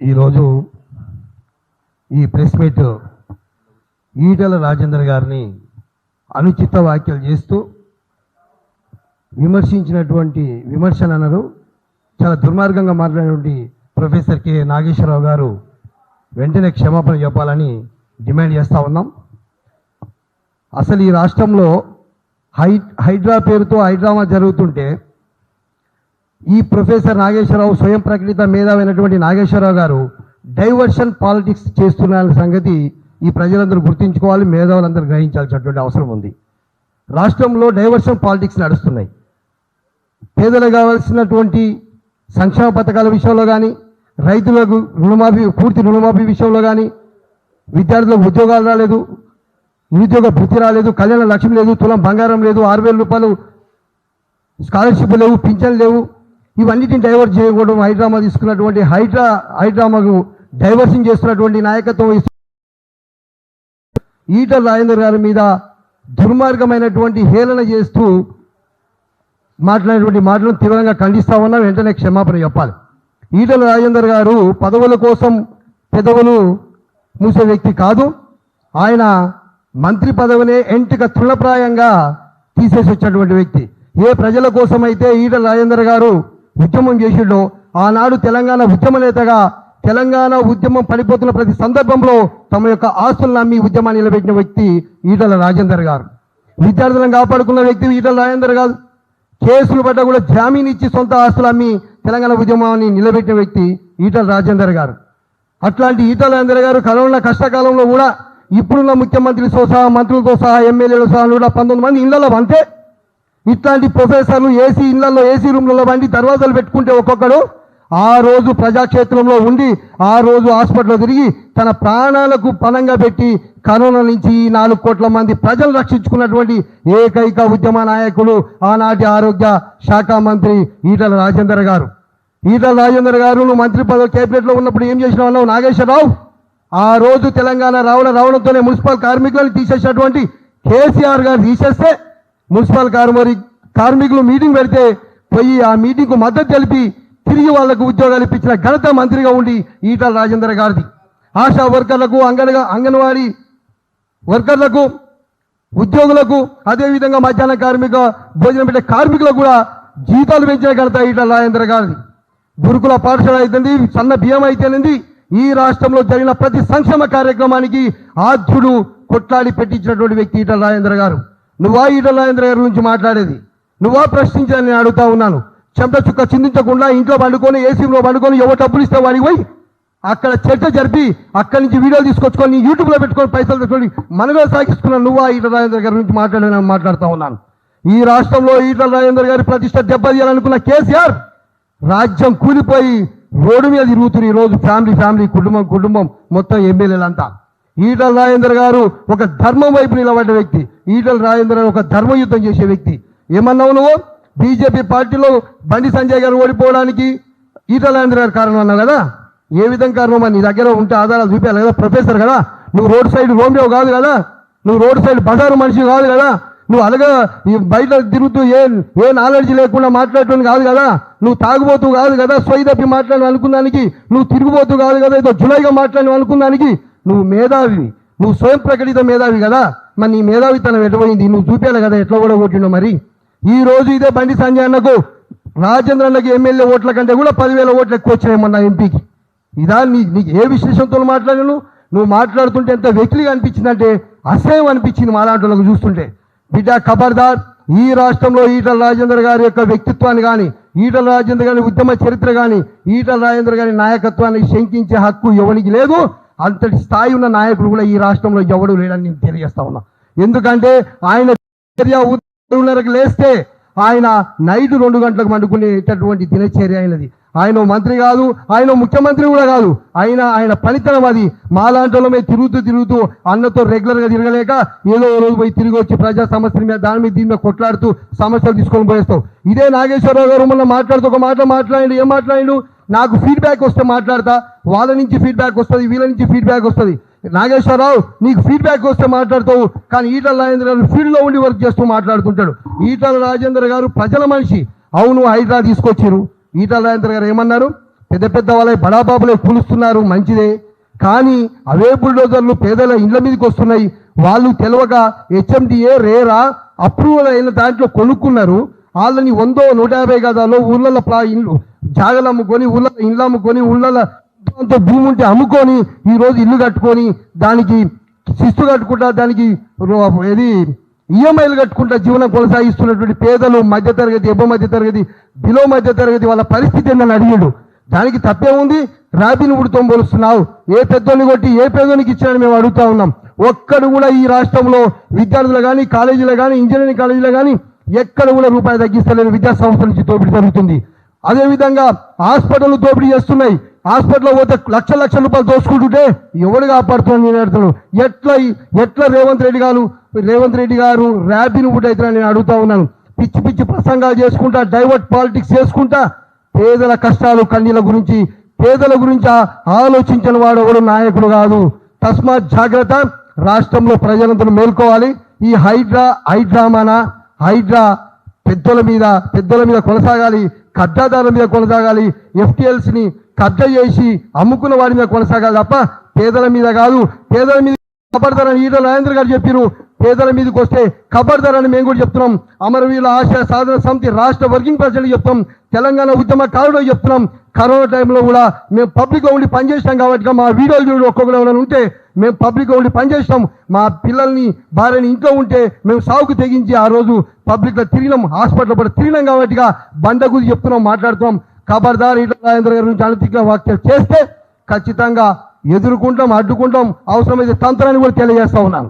ఈరోజు ఈ press meet Etela Rajender గారిని అనుచిత వ్యాఖ్యలు చేస్తూ విమర్శించినటువంటి విమర్శలు అన్నారు చాలా దుర్మార్గంగా మాట్లాడినటువంటి ప్రొఫెసర్ కె. నాగేశ్వరరావు గారు వెంటనే క్షమాపణ చెప్పాలని డిమాండ్ చేస్తూ ఉన్నాం. అసలు ఈ రాష్ట్రంలో హై హైడ్రా పేరుతో హైడ్రామా జరుగుతుంటే ఈ ప్రొఫెసర్ నాగేశ్వరరావు స్వయం ప్రకటిత మేధావైనటువంటి నాగేశ్వరరావు గారు డైవర్షన్ పాలిటిక్స్ చేస్తున్న సంగతి ఈ ప్రజలందరూ గుర్తించుకోవాలి మేధావులందరూ గ్రహించాల్సినటువంటి అవసరం ఉంది. రాష్ట్రంలో డైవర్షన్ పాలిటిక్స్ నడుస్తున్నాయి. పేదలకు కావాల్సినటువంటి సంక్షేమ పథకాల విషయంలో కానీ రైతులకు రుణమాఫీ పూర్తి రుణమాఫీ విషయంలో కానీ విద్యార్థులకు ఉద్యోగాలు రాలేదు నిరుద్యోగ భృతి రాలేదు కళ్యాణ లక్ష్యం లేదు తులం బంగారం లేదు ఆరు వేల రూపాయలు స్కాలర్షిప్ లేవు పింఛన్ లేవు ఇవన్నిటిని డైవర్ట్ చేయకూడదు. హైడ్రామా తీసుకున్నటువంటి హైడ్రా హైడ్రామాకు డైవర్షన్ చేస్తున్నటువంటి నాయకత్వం ఈటల రాజేందర్ గారి మీద దుర్మార్గమైనటువంటి హేళన చేస్తూ మాట్లాడినటువంటి మాటలను తీవ్రంగా ఖండిస్తా వెంటనే క్షమాపణ చెప్పాలి. ఈటల రాజేందర్ గారు పదవుల కోసం పెదవులు మూసే వ్యక్తి కాదు. ఆయన మంత్రి పదవినే ఎంటిక తృణప్రాయంగా తీసేసి వచ్చినటువంటి వ్యక్తి. ఏ ప్రజల కోసం అయితే ఈటల రాజేందర్ గారు ఉద్యమం చేసిండు. ఆనాడు తెలంగాణ ఉద్యమ నేతగా తెలంగాణ ఉద్యమం పడిపోతున్న ప్రతి సందర్భంలో తమ యొక్క ఆస్తులను నమ్మి ఉద్యమాన్ని నిలబెట్టిన వ్యక్తి ఈటల రాజేందర్ గారు. విద్యార్థులను కాపాడుకున్న వ్యక్తి ఈటల రాజేందర్ గారు. కేసులు పడ్డ కూడా జామీన్ ఇచ్చి సొంత ఆస్తులు అమ్మి తెలంగాణ ఉద్యమాన్ని నిలబెట్టిన వ్యక్తి ఈటల రాజేందర్ గారు. అట్లాంటి ఈటల రాజేందర్ గారు కరోనా కష్టకాలంలో కూడా ఇప్పుడున్న ముఖ్యమంత్రితో సహా మంత్రులతో సహా ఎమ్మెల్యేలతో సహా కూడా పంతొమ్మిది మంది ఇళ్ళలో అంతే. ఇట్లాంటి ప్రొఫెసర్లు ఏసీ ఇళ్ళలో ఏసీ రూమ్లలో వండి దర్వాజాలు పెట్టుకుంటే ఒక్కొక్కడు ఆ రోజు ప్రజాక్షేత్రంలో ఉండి ఆ రోజు హాస్పిటల్లో తిరిగి తన ప్రాణాలకు పణంగా పెట్టి కరోనా నుంచి ఈ నాలుగు కోట్ల మంది ప్రజలు రక్షించుకున్నటువంటి ఏకైక ఉద్యమ నాయకులు ఆనాటి ఆరోగ్య శాఖ మంత్రి ఈటల రాజేందర్ గారు. ఈటల రాజేందర్ గారు నువ్వు మంత్రి పదవి కేబినెట్లో ఉన్నప్పుడు ఏం చేసిన అన్నావు? నాగేశ్వరరావు ఆ రోజు తెలంగాణ రావడం రావడంతోనే మున్సిపల్ కార్మికులను తీసేసినటువంటి కేసీఆర్ గారు తీసేస్తే మున్సిపల్ కార్మిక కార్మికులు మీటింగ్ పెడితే పోయి ఆ మీటింగ్కు మద్దతు తెలిపి తిరిగి వాళ్ళకు ఉద్యోగాలు ఇప్పించిన ఘనత మంత్రిగా ఉండి ఈటల రాజేందర్ గారిది. ఆశా వర్కర్లకు అంగనగా అంగన్వాడీ వర్కర్లకు ఉద్యోగులకు అదేవిధంగా మధ్యాహ్న కార్మిక భోజనం పెట్టే కార్మికులకు కూడా జీతాలు పెంచిన ఘనత ఈటల రాజేంద్ర గారిది. గురుకుల పాఠశాల అయితేంది సన్న బియ్యం అయితేనేది ఈ రాష్ట్రంలో జరిగిన ప్రతి సంక్షేమ కార్యక్రమానికి ఆధ్యుడు కొట్లాడి పెట్టించినటువంటి వ్యక్తి ఈటల రాజేంద్ర గారు. నువ్వా ఈటల రాజేంద్ర నుంచి మాట్లాడేది? నువ్వా ప్రశ్నించాలని నేను అడుగుతా ఉన్నాను. చెంత చుక్క చిందించకుండా ఇంట్లో పండుకొని ఏసీలో పండుకొని ఎవరు డబ్బులు ఇస్తే వాడికి పోయి అక్కడ చర్చ జరిపి అక్కడి నుంచి వీడియోలు తీసుకొచ్చుకొని యూట్యూబ్లో పెట్టుకొని పైసలు తెచ్చుకొని మనగా సాగిస్తున్న నువ్వా ఈటల రాజేంద్ర గారి నుంచి మాట్లాడే మాట్లాడుతూ ఉన్నాను. ఈ రాష్ట్రంలో ఈటల రాజేంద్ర గారి ప్రతిష్ట దెబ్బతీయాలనుకున్న కేసీఆర్ రాజ్యం కూలిపోయి రోడ్డు మీద తిరుగుతున్నారు ఈ రోజు ఫ్యామిలీ ఫ్యామిలీ కుటుంబం కుటుంబం మొత్తం ఎమ్మెల్యేలంతా. ఈటల రాజేంద్ర గారు ఒక ధర్మం వైపు నిలబడ్డ వ్యక్తి. ఈటల రాజేంద్ర గారు ఒక ధర్మ యుద్ధం చేసే వ్యక్తి. ఏమన్నావు నువ్వు? బీజేపీ పార్టీలో బండి సంజయ్ గారు ఓడిపోవడానికి ఈటల రాజేంద్ర గారు కారణం అన్నావు కదా? ఏ విధంగా కారణం? అని నీ దగ్గర ఉంటే ఆధారాలు చూపించాలి కదా ప్రొఫెసర్ కదా. నువ్వు రోడ్ సైడ్ రోమియో కాదు కదా? నువ్వు రోడ్ సైడ్ బజారు మనిషి కాదు కదా? నువ్వు అలాగా బయట తిరుగుతూ ఏ ఏ నాలెడ్జ్ లేకుండా మాట్లాడటం కాదు కదా? నువ్వు తాగుబోతూ కాదు కదా? సొయ్యి తప్పి మాట్లాడి అనుకున్నానికి. నువ్వు తిరుగుబోతూ కాదు కదా? ఏదో జులైగా మాట్లాడి అనుకున్నానికి. నువ్వు మేధావి నువ్వు స్వయం ప్రకటిత మేధావి కదా? మరి నీ మేధావితనం ఎటుపోయింది? నువ్వు చూపాలి కదా ఎట్లా కూడా కొట్టిండో మరి? ఈ రోజు ఇదే బండి సంజయ్ అన్నకు రాజేంద్ర అన్నకి ఎమ్మెల్యే ఓట్ల కంటే కూడా పదివేల ఓట్లు ఎక్కువ వచ్చినాయి మొన్న ఎంపీకి. ఇదా నీ నీకు ఏ విశ్లేషణతో మాట్లాడాను? నువ్వు మాట్లాడుతుంటే ఎంత వెకిలిగా అనిపించిందంటే అసహ్యం అనిపించింది మాలాంటి చూస్తుంటే. బిడ్డ ఖబర్దార్ ఈ రాష్ట్రంలో ఈటల రాజేందర్ గారి యొక్క వ్యక్తిత్వాన్ని కానీ ఈటల రాజేందర్ గారి ఉద్యమ చరిత్ర కానీ ఈటల రాజేందర్ గారి నాయకత్వాన్ని శంకించే హక్కు ఎవరికి లేదు. అంతటి స్థాయి ఉన్న నాయకుడు కూడా ఈ రాష్ట్రంలో ఎవడు లేడని నేను తెలియజేస్తా ఉన్నా. ఎందుకంటే ఆయన చర్య లేస్తే ఆయన నైట్ రెండు గంటలకు మండుకునేటటువంటి దినచర్య అయినది. ఆయన మంత్రి కాదు ఆయన ముఖ్యమంత్రి కూడా కాదు. ఆయన ఆయన పనితనం అది. మాలాంటి మీద తిరుగుతూ తిరుగుతూ అన్నతో రెగ్యులర్గా తిరగలేక ఏదో ఓ రోజు పోయి తిరిగి వచ్చి ప్రజా సమస్యల మీద దాని మీద దీని మీద కొట్లాడుతూ సమస్యలు తీసుకొని పోయేస్తావు ఇదే నాగేశ్వరరావు గారు మొన్న మాట్లాడుతూ ఒక మాట మాట్లాడి ఏం మాట్లాడిండు? నాకు ఫీడ్బ్యాక్ వస్తే మాట్లాడతా వాళ్ళ నుంచి ఫీడ్బ్యాక్ వస్తుంది వీళ్ళ నుంచి ఫీడ్బ్యాక్ వస్తుంది. నాగేశ్వరరావు నీకు ఫీడ్బ్యాక్ వస్తే మాట్లాడతావు కానీ ఈటల రాజేంద్ర గారు ఫీల్డ్లో ఉండి వర్క్ చేస్తూ మాట్లాడుతుంటాడు. ఈటల రాజేంద్ర గారు ప్రజల మనిషి. అవును హైదరా తీసుకొచ్చారు ఈటల రాజేంద్ర గారు ఏమన్నారు? పెద్ద పెద్ద వాళ్ళ బడాబాబులే పులుస్తున్నారు మంచిదే. కానీ అవే బుల్డోజర్లు పేదల ఇండ్ల మీదకి వస్తున్నాయి. వాళ్ళు తెలియక హెచ్ఎండిఏ రేరా అప్రూవల్ అయిన దాంట్లో కొనుక్కున్నారు. వాళ్ళని వందో నూట యాభై గదాలో ఊళ్ళల్లో ప్లా ఇల్లు జాగలు అమ్ముకొని ఊళ్ళ ఇల్లు అమ్ముకొని ఊళ్ళల్లో భూమి ఉంటే అమ్ముకొని ఈరోజు ఇల్లు కట్టుకొని దానికి శిస్తు కట్టుకుంటా దానికి రో- ఇది ఈఎంఐలు కట్టుకుంటా జీవనం కొనసాగిస్తున్నటువంటి పేదలు మధ్యతరగతి ఎబ్బ మధ్యతరగతి బిలో మధ్యతరగతి వాళ్ళ పరిస్థితి ఏందని అడిగాడు. దానికి తప్పే ఉంది రాబిన్ ఉడితో పోలుస్తున్నావు. ఏ పెద్దోని కొట్టి ఏ పేదోనికి ఇచ్చాడని మేము అడుగుతా ఉన్నాం. ఒక్కడు కూడా ఈ రాష్ట్రంలో విద్యార్థులు కానీ కాలేజీలో కానీ ఇంజనీరింగ్ కాలేజీలో కానీ ఎక్కడ కూడా రూపాయి తగ్గిస్తలేని విద్యా సంస్థ నుంచి తోపిడి జరుగుతుంది. అదేవిధంగా హాస్పిటల్ దోపిడీ చేస్తున్నాయి. హాస్పిటల్లో పోతే లక్ష లక్షల రూపాయలు దోసుకుంటుంటే ఎవడు కాపాడుతున్నాను నేను అడుగుతాను. ఎట్లా ఎట్లా రేవంత్ రెడ్డి గారు రేవంత్ రెడ్డి గారు ర్యాబిన్ వుడ్ అయితే నేను అడుగుతా ఉన్నాను. పిచ్చి పిచ్చి ప్రసంగాలు చేసుకుంటా డైవర్ట్ పాలిటిక్స్ చేసుకుంటా పేదల కష్టాలు కన్నీల గురించి పేదల గురించి ఆలోచించిన వాడు ఎవడు? నాయకుడు కాదు. తస్మాత్ జాగ్రత్త రాష్ట్రంలో ప్రజలందరూ మేల్కోవాలి. ఈ హైడ్రా హైడ్రామానా హైడ్రా పెద్దల మీద పెద్దల మీద కొనసాగాలి కబ్జాదారుల మీద కొనసాగాలి ఎఫ్టిఎల్స్ని కబ్జా చేసి అమ్ముకున్న వాడి మీద కొనసాగాలి తప్ప పేదల మీద కాదు. పేదల మీద కబర్దారని ఈటల నరేంద్ర గారు చెప్పారు పేదల మీదకి వస్తే కబర్దారని మేము కూడా చెప్తున్నాం. అమరవీరుల ఆశయ సాధన సమితి రాష్ట్ర వర్కింగ్ ప్రెసిడెంట్ చెప్తాం తెలంగాణ ఉద్యమకారుడు చెప్తున్నాం. కరోనా టైంలో కూడా మేము పబ్లిక్ ఉండి పనిచేసినాం కాబట్టి మా వీడియోలు చూడు ఒక్కొక్కరు ఎవరైనా ఉంటే మేము పబ్లిక్ ఉండి పనిచేసినాం మా పిల్లల్ని భార్యని ఇంట్లో ఉంటే మేము సాగుకు తెగించి ఆ రోజు పబ్లిక్లో తిరిగినాం. హాస్పిటల్ కూడా తిరిగినాం కాబట్టిగా బండ గురించి చెప్తున్నాం మాట్లాడుతున్నాం. ఖబర్దార్ ఈటల రాజేంద్ర గారి నుంచి అనతిగా వ్యాఖ్యలు చేస్తే ఖచ్చితంగా ఎదుర్కొంటాం అడ్డుకుంటాం. అవసరమైతే తంత్రాన్ని కూడా తెలియజేస్తా ఉన్నాను.